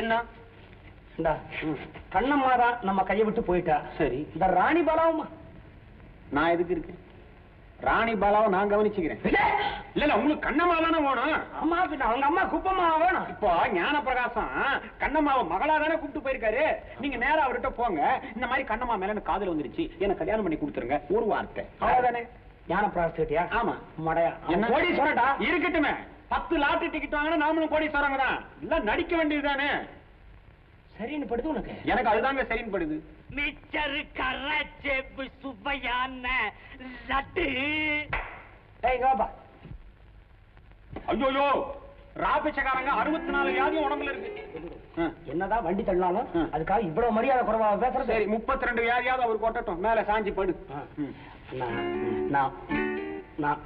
என்ன? கண்ணம்மா தான் நம்ம கையை விட்டு போயிட்டா. சரி. இந்த ராணி பாலாவுமா நான் எதுக்கு இருக்கேன்? ராணி பாலாவை நான் கவனிச்சுக்கிறேன். இல்ல உங்களுக்கு கண்ணம்மா தானே வேணும்? பின்ன அவங்க அம்மா குப்பம்மா வேணும். இப்போ ஞான பிரகாசம் கண்ணம்மாவை மகளா தானே கூப்பிட்டு போயிருக்காரு? நீங்க நேரா அவர்கிட்ட போங்க. இந்த மாதிரி கண்ணம்மா மேல எனக்கு காதல் வந்துருச்சு. எனக்கு கல்யாணம் பண்ணி கொடுத்துருங்க. ஒரு வார்த்தை. அவ்வளவுதானே? ஞான பிராஸ்தியா ஆமா. மடையா. என்ன? என்ன சொல்லட்டா இருக்கட்டுமே. பத்து லாட்டரி டிக்கெட் வாங்கினா நாமளும் கோடீஸ்வரங்க தான். இல்ல நடிக்க வேண்டியதுதானே? சரின்னு படுது உனக்கு? எனக்கு அதுதாங்க சரின்னு படுது. மிச்சர் கரச்சேப்பு சுவையான லட்டு. இங்க வாப்பா. ஐயோயோ ராபிச்சக்காரங்க அறுபத்தி நாலு வியாதியும் உடம்புல இருக்கு. ஆ. என்னதான் வண்டி தள்ளினாலும் ஆ. அதுக்காக இவ்வளவு மரியாதை குறைவா பேசுறது? சரி முப்பத்தி ரெண்டு வியாதியாவது அவர் கொட்டட்டும். மேல சாஞ்சி படு. நான்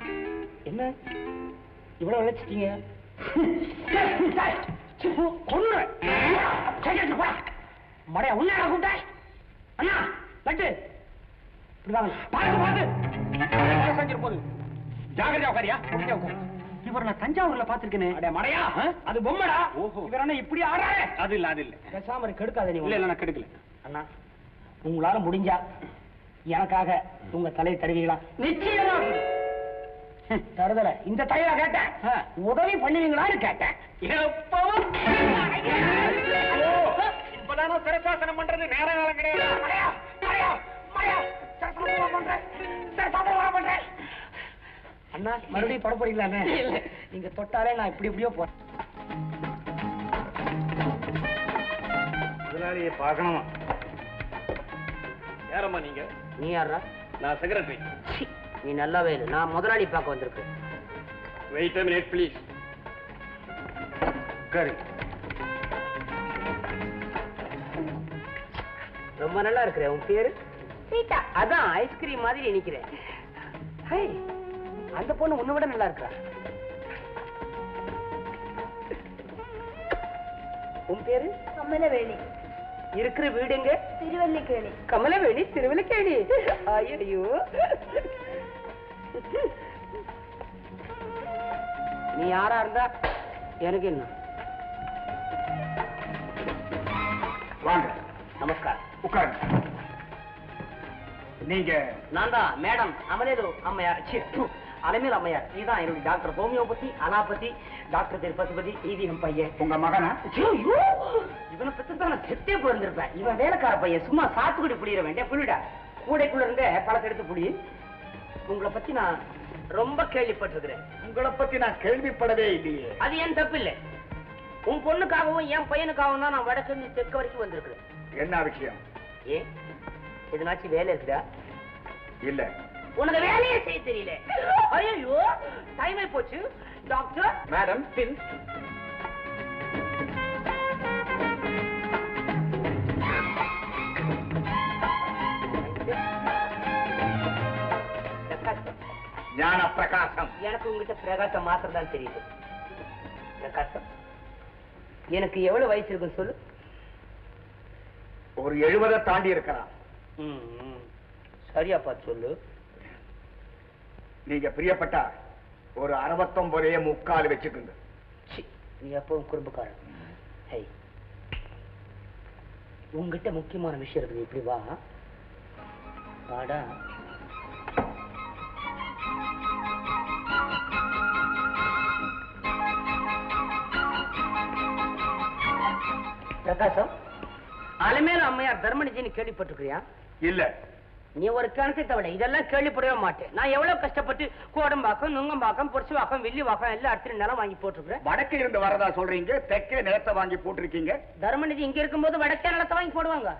என்ன? இவ்வளவு விளைச்சிட்டீங்க மடையா உன்ன கூப்பிட்ட அண்ணா லட்டு. இப்படி வாங்க பாருங்க பாருங்க. மேல சாஞ்சிரு போது ஜாகிரதையா உட்காரியா. இவர் நான் தஞ்சாவூர்ல பாத்திருக்கேனே அடே மடையா? அது பொம்மடா. ஓஹோ. இவர் இப்படி ஆடுறாரு. அது இல்ல அது இல்ல. பேசாம கெடுக்காத நீ இல்ல நான் கெடுக்கல. அண்ணா உங்களால முடிஞ்சா எனக்காக உங்க தலையை தருவீங்களா? நிச்சயமா. தருதல இந்த தலையா கேட்டேன். உதவி பண்ணுவீங்களான்னு கேட்டேன். எப்பவும் இப்பதானே சிரசாசனம் பண்றது? நேர காலம் கிடையாது. அண்ணா மறுபடியும் தொட போறீங்களாண்ணே? நீங்க தொட்டாலே நான் இப்படி இப்படியோ போறேன். முதலாளியை பார்க்கணுமா? யாரம்மா நீங்க? நீ யாரா நான் செக்ரட்டரி நீ நல்லாவே இல்லை நான் முதலாளி பார்க்க வந்திருக்கேன். வெயிட் a minute ப்ளீஸ் உட்காரு. ரொம்ப நல்லா இருக்கிற உன் பேரு? சீதா அதான் ஐஸ்கிரீம் மாதிரி நிக்கிறேன் ஹே, அந்த பொண்ணு உன்னை விட நல்லா இருக்கா உன் பேரு? கமலவேணி. இருக்கிற வீடுங்க திருவல்லிக்கேணி. கமலவேணி திருவிழக்கேணி ஐயோ நீ யாரா இருந்தா எனக்கு என்ன? வாங்க நமஸ்காரம் உட்காருங்க. நீங்க நான் தான் மேடம். அமலேது அம்மையார். அலமேல் அம்மையார். இதுதான் என்னுடைய டாக்டர். ஹோமியோபதி அலாபதி டாக்டர் திருப்பதிபதி இது என் பையன். உங்க மகனா? இவனை பத்தி தான் நான் செத்தே போயிருந்திருப்பேன் இவன் வேலைக்கார பையன். சும்மா சாத்துக்குடி புளியிற வேண்டிய புளிடா. கூடைக்குள்ள இருந்த பழத்தை எடுத்து புளி. உங்களை பத்தி நான் ரொம்ப கேள்விப்பட்டிருக்கிறேன். உங்களை பத்தி நான் கேள்விப்படவே இல்லையே. அது ஏன் தப்பு இல்லை உன் பொண்ணுக்காகவும் என் பையனுக்காகவும் தான் நான் வடக்கு தெற்கு வரைக்கும் வந்திருக்கிறேன். என்ன விஷயம்? ஏன் எதுனாச்சும் வேலை இருக்குதா? இல்ல. உனக்கு வேலையே செய்ய தெரியல. ஐயோ டைம் போச்சு. டாக்டர்? மேடம் பின். ஞான பிரகாசம் எனக்கு உங்ககிட்ட பிரகாசம் மாத்திரம் தான் தெரியுது. பிரகாசம்? எனக்கு எவ்வளவு வயசு இருக்குன்னு சொல்லு. ஒரு எழுபதை தாண்டி இருக்கிறான். சரியா பார்த்து சொல்லு. நீங்க பிரியப்பட்டா ஒரு அறுபத்தொன்பதையே முக்கால் வச்சுக்குங்க. நீ எப்பவும் குறும்புக்காரன். ஹை உங்ககிட்ட முக்கியமான விஷயம் இருக்குது. இப்படி வா. வாடா. பிரகாசம் அலமேல அம்மையார் தர்மனிஜின்னு கேள்விப்பட்டிருக்கிறியா? இல்ல. நீ ஒரு கிணத்தை தவிர இதெல்லாம் கேள்விப்படவே மாட்டேன். நான் எவ்வளவு கஷ்டப்பட்டு கோடம்பாக்கம் நுங்கம்பாக்கம் பொரிசுவாக்கம் வில்லிவாக்கம் எல்லா இடத்துலயும் நிலம் வாங்கி போட்டிருக்கிறேன். வடக்கு இருந்து வரதா சொல்றீங்க தெற்கே நிலத்தை வாங்கி போட்டிருக்கீங்க? தர்மநிதி இங்க இருக்கும்போது வடக்கே நிலத்தை வாங்கி போடுவாங்க.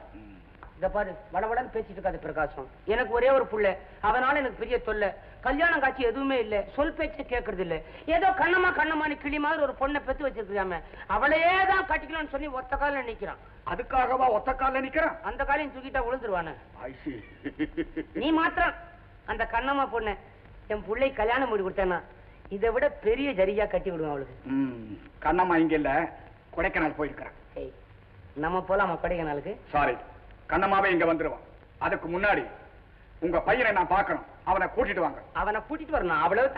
இத பாரு வடவடன்னு பேசிட்டு இருக்காது பிரகாசம் எனக்கு ஒரே ஒரு புள்ள அவனால எனக்கு பெரிய தொல்லை. கல்யாணம் காட்சி எதுவுமே இல்ல. சொல் பேச்சு கேட்கறது இல்ல ஏதோ கண்ணம்மா கண்ணம்மான்னு கிளி மாதிரி ஒரு பொண்ணை பெத்து வச்சிருக்காம அவளையே தான் கட்டிக்கணும்னு சொல்லி ஒத்த காலில் நிக்கிறான். அதுக்காகவா ஒத்த கால நிக்கிறான் அந்த காலையும் தூக்கிட்டா விழுந்துருவானு. நீ மாத்திரம் அந்த கண்ணம்மா பொண்ணு என் பிள்ளை கல்யாணம் பண்ணி கொடுத்தேன்னா இதை விட பெரிய ஜரியா கட்டி விடுவான் அவளுக்கு. கண்ணம்மா இங்க இல்ல. கொடைக்கானல் போயிருக்கிறான். ஏய், நம்ம போலாமா கொடைக்கானலுக்கு? சாரி கண்ணம்மாவே இங்க வந்துருவான். அதுக்கு முன்னாடி உங்க பையனை நான் பார்க்கணும். அவனை கூட்டிட்டு வாங்க. அவனை கூட்டிட்டு வரணும். அவ்வளவு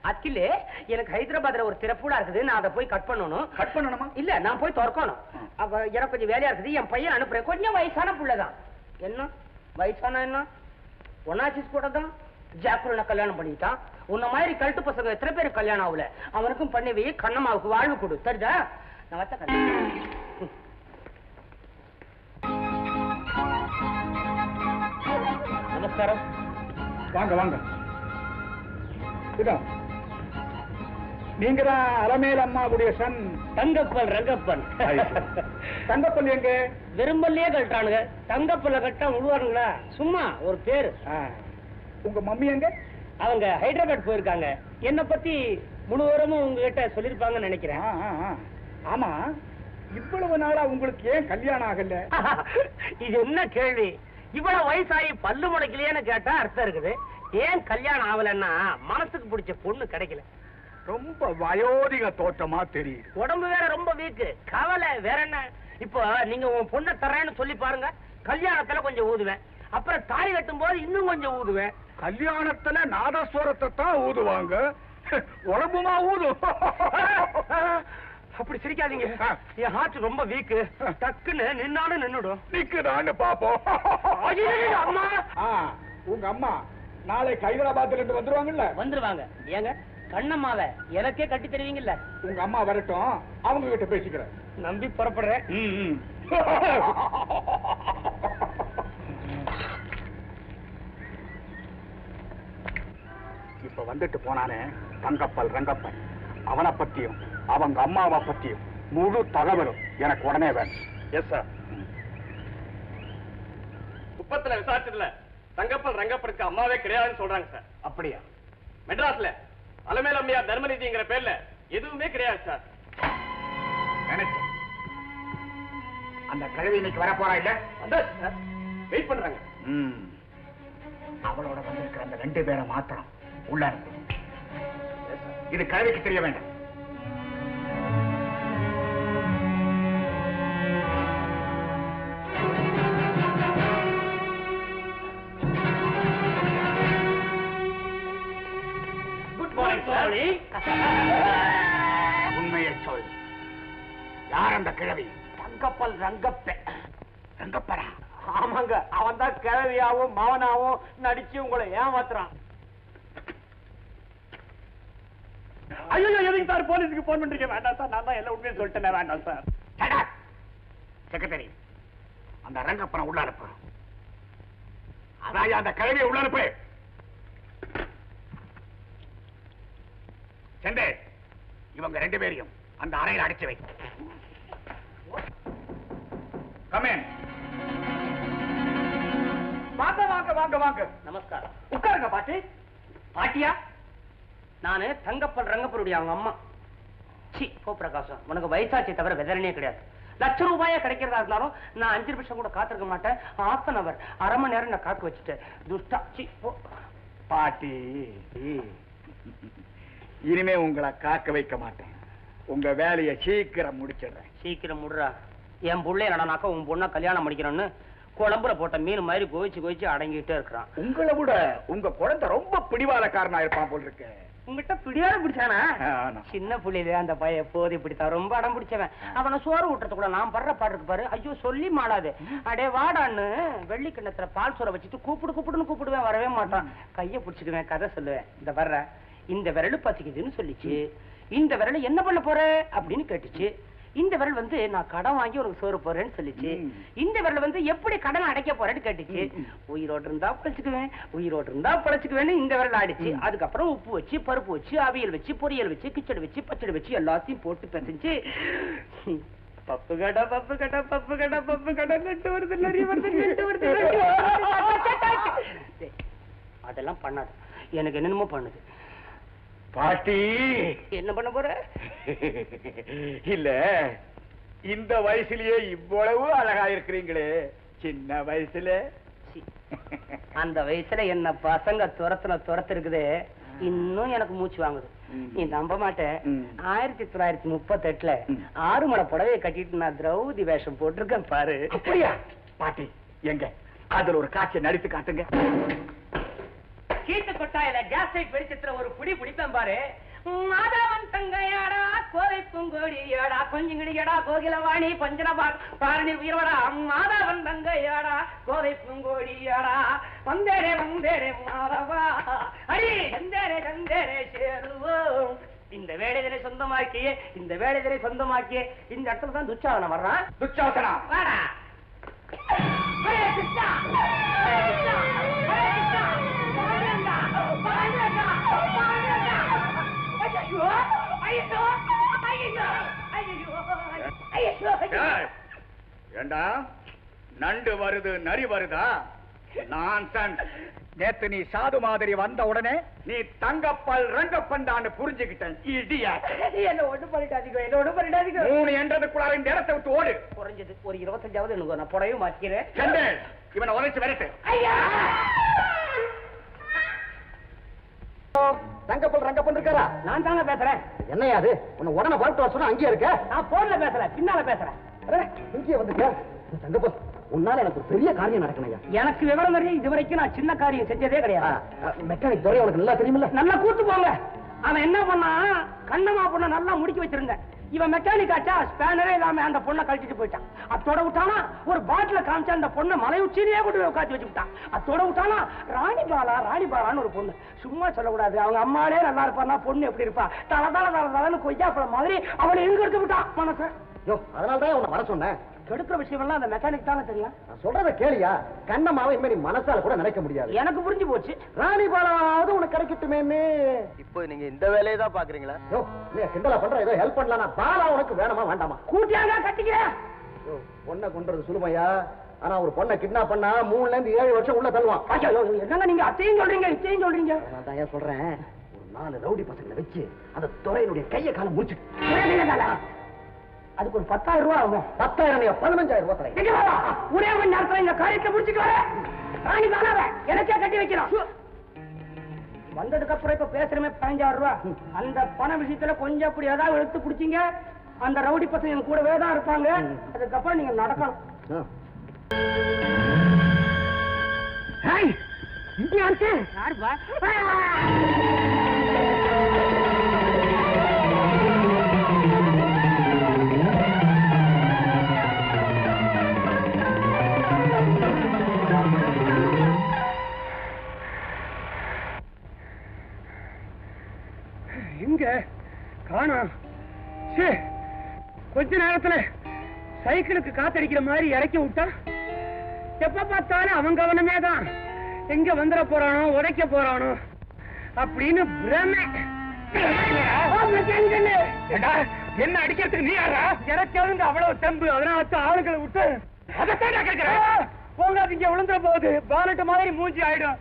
அக்கிலே எனக்கு ஹைதராபாத்ல ஒரு திறப்புடா இருக்குது. நான் அதை போய் கட் பண்ணணும். கட் பண்ணணுமா? இல்ல நான் போய் திறக்கணும். அப்ப எனக்கு கொஞ்சம் வேலையா இருக்குது. என் பையன் அனுப்புறேன். கொஞ்சம் வயசான புள்ளதான். என்ன? வயசான என்ன? ஒன்னாச்சிஸ் கூட தான். ஜாக்குல கல்யாணம் பண்ணிட்டான். உன்ன மாதிரி கழுட்டு பசங்க எத்தனை பேர் கல்யாணம் ஆகல? அவனுக்கும் பண்ணி வை. கண்ணம்மாவுக்கு வாழ்வு கொடு. தெரிஞ்சா நான் வச்ச கல்யாணம். நமஸ்காரம் வாங்க வாங்க. இதோ. நீங்க தான் அலமேல் அம்மாவுடைய சன். தங்கப்பன் ரங்கப்பன் தங்கப்பள்ளி எங்க? விரும்பலையே கட்டானுங்க தங்கப்பல்ல கட்டா விடுவானுங்களா சும்மா ஒரு பேரு. உங்க மம்மி எங்க? அவங்க ஹைதராபாத் போயிருக்காங்க. என்ன பத்தி முழு விவரமும் உங்ககிட்ட சொல்லிருப்பாங்கன்னு நினைக்கிறேன். ஆமா. இவ்வளவு நாளா உங்களுக்கு ஏன் கல்யாணம் ஆகல? இது என்ன கேள்வி? இவ்வளவு வயசாகி பல்லு முளைக்கலையேன்னு கேட்டா அர்த்தம் இருக்குது. ஏன் கல்யாணம் ஆகலைன்னா மனசுக்கு பிடிச்ச பொண்ணு கிடைக்கல. ரொம்ப வயோதிக தோற்றமா தெரியுது. உடம்பு வேற ரொம்ப வீக்கு. கவலை வேற என்ன? இப்போ நீங்க உன் பொண்ணை தரேன்னு சொல்லி பாருங்க. கல்யாணத்துல கொஞ்சம் ஊதுவேன். அப்புறம் தாலி கட்டும் போது இன்னும் கொஞ்சம் ஊதுவேன். கல்யாணத்துல நாதஸ்வரத்தை தான் ஊதுவாங்க. உடம்புமா ஊதும். அப்படி சிரிக்காதீங்க. என் ஹார்ட் ரொம்ப வீக்கு டக்குன்னு நின்னாலும் நின்னுடும். நிக்குதான்னு பாப்போம். அம்மா! ஆ, உங்க அம்மா நாளைக்கு ஹைதராபாத்ல இருந்து வந்துருவாங்கல்ல? வந்துருவாங்க. ஏங்க கண்ணம்மாவ எனக்கே கட்டி தருவீங்கல்ல? உங்க அம்மா வரட்டும் அவங்க கிட்ட பேசிக்கிறேன். நம்பி புறப்படுறேன். ம், ம். இப்ப வந்துட்டு போனானே தங்கப்பல் ரங்கப்பன் அவனை பத்தியும். அவங்க அம்மாவை பத்தியும் முழு தகவலும் எனக்கு உடனே வேணும். எஸ் சார் குப்பத்துல விசாரிச்சதுல தங்கப்பன் ரங்கப்பனுக்கு அம்மாவே கிடையாதுன்னு சொல்றாங்க சார் அப்படியா? மெட்ராஸ்ல அலமேல் அம்மையார் தர்மநிதிங்கிற பேர்ல எதுவுமே கிடையாது சார் நினைச்சேன் அந்த கழுவி இன்னைக்கு வர போறா இல்ல? வந்தாச்சு சார் வெயிட் பண்றாங்க. ம். அவளோட வந்திருக்கிற அந்த ரெண்டு பேரை மாத்திரம் உள்ள அனுப்பு. இது கழுவிக்கு தெரிய வேண்டாம். உண்மையை சொல். யார் அந்த கிழவி? தங்கப்பல் ரங்கப்ப. ரங்கப்பரா? ஆமாங்க அவன் தான் கிழவியாவும் மவனாவும் நடிச்சு உங்களை ஏமாத்துறான். ஐயோ எதுக்கு சார் போலீஸுக்கு போன் பண்றீங்க? வேண்டாம் சார் நான் தான் எல்லாம் உண்மையை சொல்லிட்டேன். வேண்டாம் சார். செக்ரட்டரி அந்த ரங்கப்பனை உள்ள அனுப்பு. அதாயா அந்த கிழவியை உள்ள அனுப்பு. செண்டே இவங்க ரெண்டு பேரையும் அந்த அறையில் அடைச்சு வை. கமேன் வாங்க வாங்க வாங்க வாங்க. நமஸ்காரம். உட்காருங்க பாட்டி. பாட்டியா? நானு தங்கப்பல் ரங்கப்பனுடைய அவங்க அம்மா. சி போ பிரகாசம். உனக்கு வயசாச்சே தவிர வெதரனே கிடையாது. லட்ச ரூபாயா கிடைக்கிறதா இருந்தாலும் நான் அஞ்சு நிமிஷம் கூட காத்திருக்க மாட்டேன். Half அன் அவர் அரை மணி நேரம் நான் காக்க வச்சுட்டேன். துஷ்டா. சி போ. பாட்டி. இனிமே உங்களை காக்க வைக்க மாட்டேன். உங்க வேலையை சீக்கிரம் முடிச்சிடுறேன். சீக்கிரம் முடுறா. என் புள்ளை நடனாக்கா உன் பொண்ணை கல்யாணம் பண்ணிக்கிறோன்னு குழம்புல போட்ட மீன் மாதிரி கோவிச்சு கோவிச்சு அடங்கிட்டே இருக்கிறான். உங்களை விட உங்க குழந்தை ரொம்ப பிடிவாதக்காரனா இருப்பான் போல் இருக்கு உங்ககிட்ட பிடியாத பிடிச்சானா. சின்ன புள்ளையில அந்த பைய போதை பிடித்தான். ரொம்ப அடம் பிடிச்சவன். அவனை சோறு ஊட்டுறது கூட நான் படுற பாடு பாரு. ஐயோ சொல்லி மாடாது. அடே வாடான்னு வெள்ளி கிண்ணத்துல பால் சோற வச்சுட்டு கூப்பிடு கூப்பிடுன்னு கூப்பிடுவேன். வரவே மாட்டான். கைய பிடிச்சுக்குவேன் கதை சொல்லுவேன். இந்த வர்ற. இந்த விரல் பசிக்குதுன்னு சொல்லிச்சு. இந்த விரல் என்ன பண்ண போற? அப்படின்னு கேட்டுச்சு. இந்த விரல் வந்து நான் கடன் வாங்கி உனக்கு சோறு போறேன்னு சொல்லிச்சு. இந்த விரல் வந்து எப்படி கடன் அடைக்க போறேன்னு கேட்டுச்சு. உயிரோடு இருந்தா பழச்சுக்குவேன் உயிரோடு இருந்தா பழச்சுக்குவேன்னு இந்த விரல் ஆடிச்சு. அதுக்கப்புறம் உப்பு வச்சு பருப்பு வச்சு அவியல் வச்சு பொரியல் வச்சு கிச்சடி வச்சு பச்சடி வச்சு எல்லாத்தையும் போட்டு பிசைஞ்சு பப்பு கடை பப்பு கடை பப்பு கடை பப்பு கடை நட்டு வருது நிறைய வருது நெட்டு வருது அதெல்லாம் பண்ணாது. எனக்கு என்னென்னமோ பண்ணுது. பாட்டி என்ன பண்ண போற? இல்ல இந்த வயசுலயே இவ்வளவு அழகா இருக்கிறீங்களே. சின்ன வயசுல. அந்த வயசுல என்ன பசங்க துரத்துன துரத்து இருக்குது. இன்னும் எனக்கு மூச்சு வாங்குது. நீ நம்ப மாட்டேன். ஆயிரத்தி தொள்ளாயிரத்தி முப்பத்தி எட்டுல. ஆறு மலை புடவையை கட்டிட்டு நான் திரௌதி வேஷம் போட்டிருக்கேன் பாரு. அப்படியா? பாட்டி எங்க? அதுல ஒரு காட்சி நடித்து காட்டுங்க. கீத்து மிட்டாயில கேஸ் லைட் வெளிச்சத்துல ஒரு புடி பிடிப்பேன் பாரு. மாதவன் தங்கையாடா கோவை பூங்கோடியாடா கொஞ்சங்கிடியடா கோகிலவாணி பஞ்சனபா பாரணி உயிரோடா மாதவன் தங்கையாடா கோவை பூங்கோடியாடா வந்தேரே வந்தேரே மாதவா. அடி சந்தேரே சந்தேரே சேருவோம். இந்த வேலைதனை சொந்தமாக்கியே இந்த வேலைதனை சொந்தமாக்கியே. இந்த இடத்துல தான் துச்சாதனம் வர்றான். துச்சாசனா வாடா. நண்டு வருது நரி வருதா? நான் நேத்து நீ சாது மாதிரி வந்த உடனே நீ தங்கப்பல் ரங்கப்பண்டான்னு புரிஞ்சுக்கிட்டேன் இடியா என்ன ஒண்ணு பண்ணிட்டாதீங்க என்ன ஒண்ணு பண்ணிட்டாதீங்க மூணு என்றதுக்குள்ளார இந்த இடத்தை விட்டு ஓடு. குறைஞ்சது ஒரு இருபத்தஞ்சாவது எனக்கு நான் புடவையும் மாத்திக்கிறேன். இவனை உரைச்சு விரட்டு. ஐயா! தங்கப்பல் ரங்கப்பல் இருக்காரா? நான் தாங்க பேசுறேன். என்னையா அது? உன்னை உடனே வரட்டு வர சொன்னா அங்கேயே இருக்க? நான் போன்ல பேசுறேன் பின்னால பேசுறேன். அடே, இங்கேயே வந்துக்க தங்கப்பல் உன்னால எனக்கு பெரிய காரியம் நடக்கணையா எனக்கு விவரம் தெரியும் இது வரைக்கும் நான் சின்ன காரியம் செஞ்சதே கிடையாது. மெக்கானிக் துறை உனக்கு நல்லா தெரியுமில்ல? நல்லா கூட்டு போங்க. அவன் என்ன பண்ணா கண்ணம்மா பொண்ணை நல்லா முடிக்க வச்சிருந்தேன் இவன் மெக்கானிக் ஆச்சா ஸ்பேனரே இல்லாம அந்த பொண்ணை கழட்டிட்டு போயிட்டான். அத்தோட விட்டானா ஒரு பாட்டில காமிச்சா அந்த பொண்ணை மலை உச்சிலேயே கொண்டு போய் உட்காந்து வச்சு விட்டான் அத்தோட விட்டானா ராணி பாலா ராணி பாலான்னு ஒரு பொண்ணு. சும்மா சொல்லக்கூடாது. அவங்க அம்மாலே நல்லா இருப்பானா பொண்ணு எப்படி இருப்பா? தல தல தல தலன்னு கொய்யா பழம் மாதிரி அவளை எங்க எடுத்து விட்டான் மனச? அதனால தான் உன்னை வர சொன்னேன். கெடுக்கிற விஷயம் எல்லாம் அந்த மெக்கானிக் தானே தெரியும். நான் சொல்றத கேளியா? கண்ணம்மாவை இனிமே நீ மனசால கூட நினைக்க முடியாது. எனக்கு புரிஞ்சு போச்சு. ராணி பாலாவது உனக்கு கிடைக்கட்டுமேன்னு. இப்போ நீங்க இந்த வேலையை தான் பாக்குறீங்களா யோ நீ கிண்டலா பண்ற ஏதோ ஹெல்ப் பண்ணலாம் பாலா உனக்கு வேணுமா வேண்டாமா? கூட்டியாங்க கட்டிக்கிறேன். யோ பொண்ணை கொன்றது சுலுமையா ஆனா ஒரு பொண்ணை கிட்னாப் பண்ணா மூணுல இருந்து ஏழு வருஷம் உள்ள தள்ளுவான். என்னங்க நீங்க அத்தையும் சொல்றீங்க இத்தையும் சொல்றீங்க? அதனால தான் ஏன் சொல்றேன்? ஒரு நாலு ரவுடி பசங்களை வச்சு அந்த துறையினுடைய கையை காலம் முடிச்சு அதுக்கு ஒரு பத்தாயிரம் ரூபாய் ஆகும். பத்தாயிரம் பதினஞ்சாயிரம் ரூபாய்? ஒரே மணி நேரத்துல இந்த காரியத்தை தானாவ எனக்கே கட்டி வைக்கிறான் வந்ததுக்கு அப்புறம் இப்ப பேசுறமே பதினஞ்சாயிரம் ரூபாய். அந்த பண விஷயத்துல கொஞ்சம் அப்படி ஏதாவது எடுத்து குடிச்சீங்க அந்த ரவுடி பசங்க என் கூடவே தான் இருப்பாங்க. அதுக்கப்புறம் நீங்க நடக்கணும். யாருப்பா? காணோம் சே கொஞ்ச நேரத்துல சைக்கிளுக்கு காத்தடிக்கிற மாதிரி இறக்கி விட்டா எப்ப பார்த்தாலும் அவன் கவனமே தான். எங்க வந்துட போறானோ உடைக்க போறானோ அப்படின்னு பிரமை. என்ன அடிக்கிறதுக்கு நீ யாரா எனக்கு எதுங்க அவ்வளவு தெம்பு. அதனால தான் ஆளுங்களை விட்டு அதைத்தான் கேட்கிறேன். போகாதீங்க விழுந்துற போகுது. பாலட்டு மாதிரி மூஞ்சி ஆயிடும்.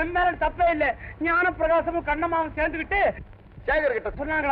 என் மேல தப்பே இல்ல. ஞான பிரகாசமும் கண்ணமாவும் சேர்ந்துக்கிட்டு சேகர் கிட்ட சொன்னாங்களா?